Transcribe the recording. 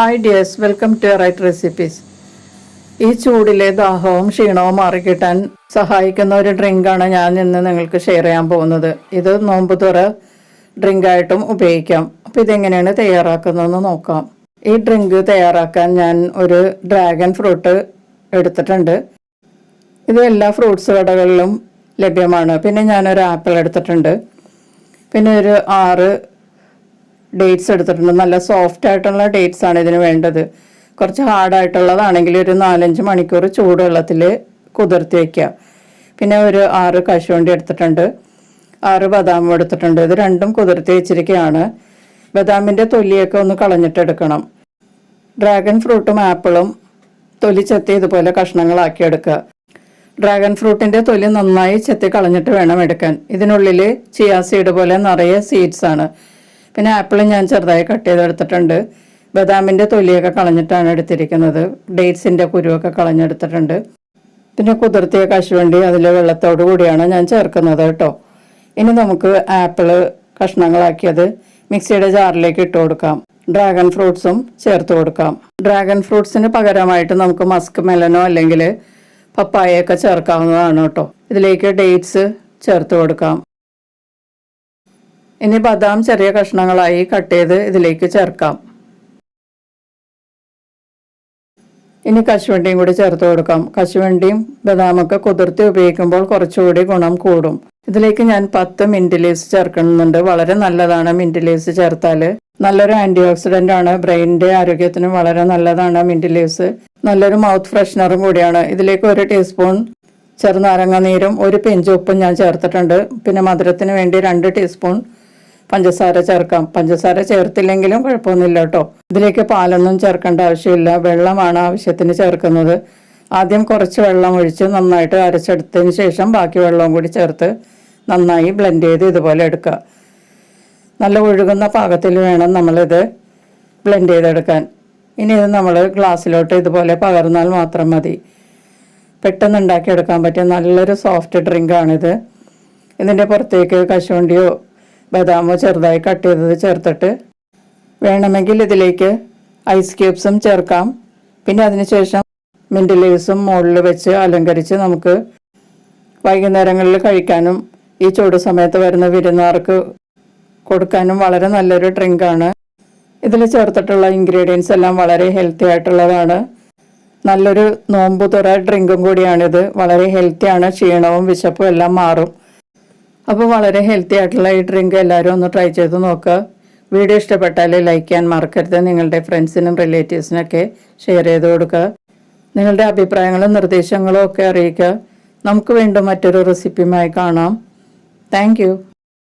Hi dears welcome to right recipes ഈ ചൂടിലെ ദാഹവും ക്ഷീണവും മാറിക്കിട്ടാൻ സഹായിക്കുന്ന ഒരു ഡ്രിങ്കാണ് ഞാൻ ഇന്ന് നിങ്ങൾക്ക് ഷെയർ ചെയ്യാൻ പോകുന്നത്. ഇത് നോമ്പ് തുറ ഡ്രിങ്കായിട്ടും ഉപയോഗിക്കാം. അപ്പോൾ ഇതെങ്ങനെയാണ് തയ്യാറാക്കുന്നതെന്ന് നോക്കാം. ഈ ഡ്രിങ്ക് തയ്യാറാക്കാൻ ഞാൻ ഒരു ഡ്രാഗൺ ഫ്രൂട്ട് എടുത്തിട്ടുണ്ട്. ഇത് എല്ലാ ഫ്രൂട്ട്സ് കടകളിലും ലഭ്യമാണ്. പിന്നെ ഞാനൊരു ആപ്പിൾ എടുത്തിട്ടുണ്ട്. പിന്നെ ഒരു ആറ് ഡേറ്റ്സ് എടുത്തിട്ടുണ്ട്. നല്ല സോഫ്റ്റ് ആയിട്ടുള്ള ഡേറ്റ്സ് ആണ് ഇതിന് വേണ്ടത്. കുറച്ച് ഹാർഡായിട്ടുള്ളതാണെങ്കിൽ ഒരു നാലഞ്ച് മണിക്കൂർ ചൂടുവെള്ളത്തിൽ കുതിർത്തി വയ്ക്കുക പിന്നെ ഒരു ആറ് കശുവണ്ടി എടുത്തിട്ടുണ്ട്. ആറ് ബദാം എടുത്തിട്ടുണ്ട്. ഇത് രണ്ടും കുതിർത്തി വെച്ചിരിക്കുകയാണ്. ബദാമിന്റെ തൊലിയൊക്കെ ഒന്ന് കളഞ്ഞിട്ടെടുക്കണം. ഡ്രാഗൺ ഫ്രൂട്ടും ആപ്പിളും തൊലി ചെത്തി ഇതുപോലെ കഷ്ണങ്ങളാക്കി എടുക്കുക. ഡ്രാഗൺ ഫ്രൂട്ടിന്റെ തൊലി നന്നായി ചെത്തി കളഞ്ഞിട്ട് വേണം എടുക്കാൻ. ഇതിനുള്ളിൽ ചിയാ സീഡ് പോലെ നിറയെ സീഡ്സ് ആണ്. പിന്നെ ആപ്പിളും ഞാൻ ചെറുതായി കട്ട് ചെയ്തെടുത്തിട്ടുണ്ട് ബദാമിന്റെ തൊലിയൊക്കെ കളഞ്ഞിട്ടാണ് എടുത്തിരിക്കുന്നത്. ഡേറ്റ്സിന്റെ കുരുവൊക്കെ കളഞ്ഞെടുത്തിട്ടുണ്ട്. പിന്നെ കുതിർത്തിയ കശുവണ്ടി അതിൽ വെള്ളത്തോടു കൂടിയാണ് ഞാൻ ചേർക്കുന്നത് കേട്ടോ. ഇനി നമുക്ക് ആപ്പിൾ കഷ്ണങ്ങളാക്കിയത് മിക്സിയുടെ ജാറിലേക്ക് ഇട്ട് കൊടുക്കാം. ഡ്രാഗൺ ഫ്രൂട്ട്സും ചേർത്ത് കൊടുക്കാം. ഡ്രാഗൺ ഫ്രൂട്ട്സിന് പകരമായിട്ട് നമുക്ക് മസ്ക് മെലനോ അല്ലെങ്കിൽ പപ്പായയൊക്കെ ചേർക്കാവുന്നതാണ് കേട്ടോ. ഇതിലേക്ക് ഡേറ്റ്സ് ചേർത്ത് കൊടുക്കാം. ഇനി ബദാം ചെറിയ കഷ്ണങ്ങളായി കട്ട് ചെയ്ത് ഇതിലേക്ക് ചേർക്കാം. ഇനി കശുവണ്ടിയും കൂടി ചേർത്ത് കൊടുക്കാം. കശുവണ്ടിയും ബദാമൊക്കെ കുതിർത്തി ഉപയോഗിക്കുമ്പോൾ കുറച്ചുകൂടി ഗുണം കൂടും. ഇതിലേക്ക് ഞാൻ പത്ത് മിന്റ് ലീവ്സ് ചേർക്കുന്നുണ്ട്. വളരെ നല്ലതാണ് മിന്റ് ലീവ്സ് ചേർത്താൽ നല്ലൊരു ആന്റി ഓക്സിഡന്റ് ആണ്. ബ്രെയിനിന്റെ ആരോഗ്യത്തിനും വളരെ നല്ലതാണ് മിന്റ് ലീവ്സ്. നല്ലൊരു മൗത്ത് ഫ്രഷ്നറും കൂടിയാണ്. ഇതിലേക്ക് ഒരു ടീസ്പൂൺ ചെറുനാരങ്ങ നീരും ഒരു പിഞ്ച് ഉപ്പും ഞാൻ ചേർത്തിട്ടുണ്ട്. പിന്നെ മധുരത്തിന് വേണ്ടി രണ്ട് ടീസ്പൂൺ പഞ്ചസാര ചേർക്കാം. പഞ്ചസാര ചേർത്തില്ലെങ്കിലും കുഴപ്പമൊന്നുമില്ല കേട്ടോ. ഇതിലേക്ക് പാലൊന്നും ചേർക്കേണ്ട ആവശ്യമില്ല. വെള്ളമാണ് ആവശ്യത്തിന് ചേർക്കുന്നത്. ആദ്യം കുറച്ച് വെള്ളം ഒഴിച്ച് നന്നായിട്ട് അരച്ചെടുത്തതിന് ശേഷം ബാക്കി വെള്ളവും കൂടി ചേർത്ത് നന്നായി ബ്ലെൻഡ് ചെയ്ത് ഇതുപോലെ എടുക്കുക. നല്ല ഒഴുകുന്ന പാകത്തിൽ വേണം നമ്മളിത് ബ്ലെൻഡ് ചെയ്തെടുക്കാൻ. ഇനി ഇത് നമ്മൾ ഗ്ലാസ്സിലോട്ട് ഇതുപോലെ പകർന്നാൽ മാത്രം മതി. പെട്ടെന്ന് ഉണ്ടാക്കിയെടുക്കാൻ പറ്റിയ നല്ലൊരു സോഫ്റ്റ് ഡ്രിങ്കാണിത് ഇതിന്റെ പുറത്തേക്ക് കശുവണ്ടിയോ ബദാമോ ചെറുതായി കട്ട് ചെയ്തത് ചേർത്തിട്ട് വേണമെങ്കിൽ ഇതിലേക്ക് ഐസ് ക്യൂബ്സും ചേർക്കാം. പിന്നെ അതിനുശേഷം മിന്റ് ലീവ്സും മുകളിൽ വെച്ച് അലങ്കരിച്ച് നമുക്ക് വൈകുന്നേരങ്ങളിൽ കഴിക്കാനും ഈ ചൂട് സമയത്ത് വരുന്ന വിരുന്നുകാർക്ക് കൊടുക്കാനും വളരെ നല്ലൊരു ഡ്രിങ്കാണ് ഇതിൽ ചേർത്തിട്ടുള്ള ഇൻഗ്രീഡിയൻസ് എല്ലാം വളരെ ഹെൽത്തി ആയിട്ടുള്ളതാണ്. നല്ലൊരു നോമ്പുതുറ ഡ്രിങ്കും കൂടിയാണിത്. വളരെ ഹെൽത്തിയാണ് ക്ഷീണവും വിശപ്പും എല്ലാം മാറും. അപ്പോൾ വളരെ ഹെൽത്തി ആയിട്ടുള്ള ഈ ഡ്രിങ്ക് എല്ലാവരും ഒന്ന് ട്രൈ ചെയ്ത് നോക്കുക വീഡിയോ ഇഷ്ടപ്പെട്ടാൽ ലൈക്ക് ചെയ്യാൻ മറക്കരുത്. നിങ്ങളുടെ ഫ്രണ്ട്സിനും റിലേറ്റീവ്സിനൊക്കെ ഷെയർ ചെയ്ത് കൊടുക്കുക നിങ്ങളുടെ അഭിപ്രായങ്ങളും നിർദ്ദേശങ്ങളും ഒക്കെ അറിയിക്കുക നമുക്ക് വീണ്ടും മറ്റൊരു റെസിപ്പിയുമായി കാണാം. താങ്ക്